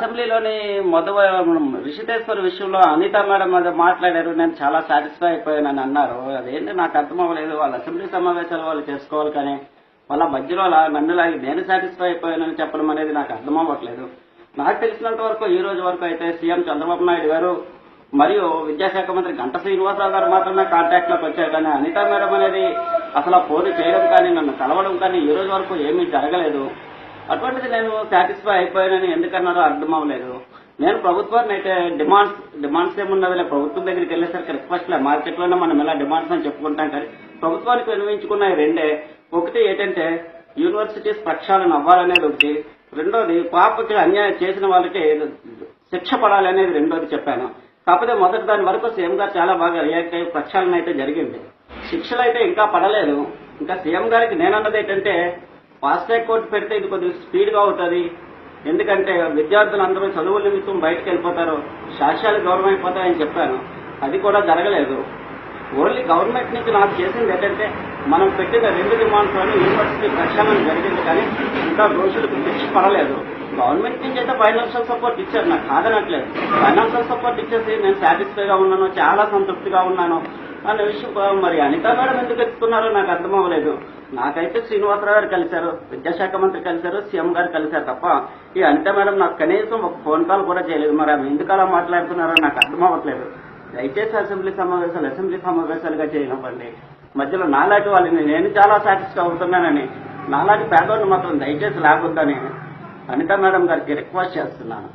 అసెంబ్లీలోని మొదవ రిషితేశ్వర్ విషయంలో అనిత మేడం అది మాట్లాడారు. నేను చాలా సాటిస్ఫై అయిపోయానని అన్నారు. అదేంటి? నాకు అర్థం అవ్వలేదు వాళ్ళ అసెంబ్లీ సమావేశాలు వాళ్ళు చేసుకోవాలి కానీ వాళ్ళ మధ్యలో అలా నన్ను లాగి నేను సాటిస్ఫై అయిపోయానని చెప్పడం అనేది నాకు అర్థం అవ్వట్లేదు నాకు తెలిసినంత వరకు ఈ రోజు వరకు అయితే సీఎం చంద్రబాబు నాయుడు గారు మరియు విద్యాశాఖ మంత్రి గంట శ్రీనివాసరావు గారు మాత్రమే కాంటాక్ట్లోకి వచ్చారు కానీ అనిత మేడం అనేది అసలు ఫోన్ చేయడం కానీ నన్ను కలవడం కానీ ఈ రోజు వరకు ఏమీ జరగలేదు. అటువంటిది నేను సాటిస్ఫై అయిపోయానని ఎందుకన్నారో అర్థం అవ్వలేదు నేను ప్రభుత్వాన్ని అయితే డిమాండ్స్ డిమాండ్స్ ఏమున్నది ప్రభుత్వం దగ్గరికి వెళ్ళేసరికి రిక్వెస్ట్ లే మార్కెట్లోనే మనం ఎలా డిమాండ్స్ అని చెప్పుకుంటాం కానీ ప్రభుత్వానికి వినియోగించుకున్న రెండే. ఒకటి ఏంటంటే యూనివర్సిటీస్ ప్రక్షాళన అవ్వాలనేది ఒకటి. రెండోది పాపకి అన్యాయం చేసిన వాళ్ళకి శిక్ష పడాలి అనేది రెండోది చెప్పాను. కాకపోతే మొదటి దాని వరకు సీఎం గారు చాలా బాగా రియాక్ట్ అయ్యి ప్రక్షాళన అయితే జరిగింది. శిక్షలు అయితే ఇంకా పడలేదు. ఇంకా సీఎం గారికి నేనన్నది ఏంటంటే ఫాస్ట్ కోర్టు పెడితే ఇది కొద్దిగా స్పీడ్గా అవుతుంది. ఎందుకంటే విద్యార్థులు అందరూ చదువుల నిమిత్తం బయటకు వెళ్ళిపోతారు. సాక్ష్యాలు గౌరవం అయిపోతాయని చెప్పాను. అది కూడా జరగలేదు. ఓన్లీ గవర్నమెంట్ నుంచి నాకు చేసింది ఏంటంటే మనం పెట్టిన రెండు డిమాండ్స్ యూనివర్సిటీ ప్రక్షాళన జరిగింది కానీ ఇంకా దోషులకు శిక్ష పడలేదు. గవర్నమెంట్ నుంచి అయితే ఫైనాన్షియల్ సపోర్ట్ ఇచ్చారు. నాకు కాదనట్లేదు. ఫైనాన్షియల్ సపోర్ట్ ఇచ్చేసి నేను సాటిస్ఫైగా ఉన్నాను. చాలా సంతృప్తిగా ఉన్నాను. అనే విషయం మరి అనిత మేడం ఎందుకు ఎత్తుకున్నారో నాకు అర్థం అవ్వలేదు. నాకైతే శ్రీనివాసరావు గారు కలిశారు విద్యాశాఖ మంత్రి కలిశారు సీఎం గారు కలిశారు తప్ప ఈ అనిత మేడం నాకు కనీసం ఒక ఫోన్ కాల్ కూడా చేయలేదు. మరి ఆమె ఎందుకు అలా మాట్లాడుతున్నారో నాకు అర్థం అవ్వట్లేదు. దయచేసి అసెంబ్లీ సమావేశాలు అసెంబ్లీ సమావేశాలుగా చేయనివ్వండి. మధ్యలో నాలాంటి వాళ్ళని నేను చాలా సాటిస్ఫై అవుతున్నానని నాలాంటి పేదవాళ్ళు మాత్రం దయచేసి లేకొద్దని అనిత మేడం గారికి రిక్వెస్ట్ చేస్తున్నాను.